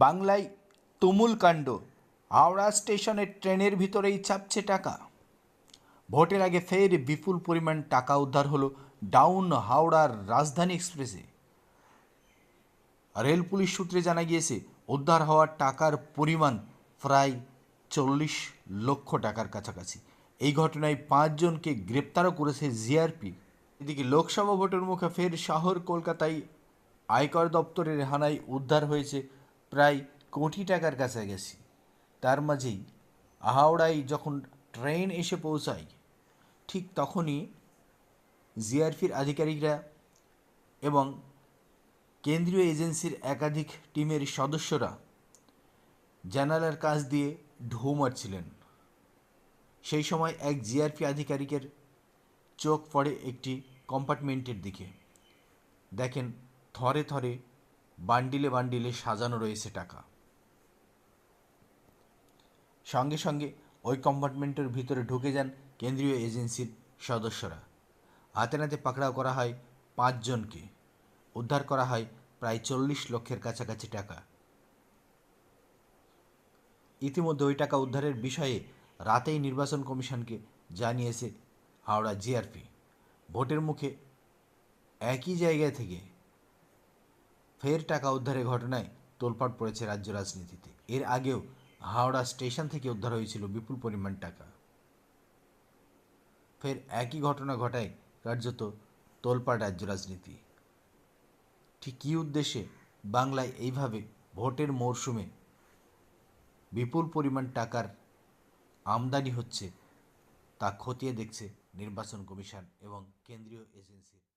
বাংলায় তুমুল কাণ্ড। হাওড়া স্টেশনের ট্রেনের ভিতরেই চাপছে টাকা। ভোটের আগে ফের বিপুল পরিমাণ টাকা উদ্ধার হলো ডাউন হাওড়ার রাজধানী এক্সপ্রেসে। রেল পুলিশ সূত্রে জানা গিয়েছে, উদ্ধার হওয়া টাকার পরিমাণ প্রায় চল্লিশ লক্ষ টাকার কাছাকাছি। এই ঘটনায় পাঁচজনকে গ্রেপ্তারও করেছে জিআরপি। এদিকে লোকসভা ভোটের মুখে ফের শহর কলকাতায় আয়কর দপ্তরের হানায় উদ্ধার হয়েছে প্রায় কোটি টাকার কাছাকাছি। তার মাঝেই হাওড়ায় যখন ট্রেন এসে পৌঁছায়, ঠিক তখনই জিআরপির আধিকারিকরা এবং কেন্দ্রীয় এজেন্সির একাধিক টিমের সদস্যরা জানালার কাজ দিয়ে ঢৌ মারছিলেন। সেই সময় এক জিআরপি আধিকারিকের চোখ পড়ে একটি কম্পার্টমেন্টের দিকে। দেখেন, থরে থরে বান্ডিলে বান্ডিলে সাজানো রয়েছে টাকা। সঙ্গে সঙ্গে ওই কম্পার্টমেন্টের ভিতরে ঢুকে যান কেন্দ্রীয় এজেন্সির সদস্যরা। হাতে নাতে পাকড়াও করা হয় পাঁচজনকে। উদ্ধার করা হয় প্রায় চল্লিশ লক্ষের কাছাকাছি টাকা। ইতিমধ্যে ওই টাকা উদ্ধারের বিষয়ে রাতেই নির্বাচন কমিশনকে জানিয়েছে হাওড়া জিআরপি। ভোটের মুখে একই জায়গা থেকে ফের টাকা উদ্ধারের ঘটনায় তোলপাড় পড়েছে রাজ্য রাজনীতিতে। এর আগেও হাওড়া স্টেশন থেকে উদ্ধার হয়েছিল বিপুল পরিমাণ টাকা। ফের একই ঘটনা ঘটায় কার্যত তোলপাড় রাজ্য রাজনীতি। ঠিক কী উদ্দেশ্যে বাংলায় এইভাবে ভোটের মরশুমে বিপুল পরিমাণ টাকার আমদানি হচ্ছে তা খতিয়ে দেখছে নির্বাচন কমিশন এবং কেন্দ্রীয় এজেন্সির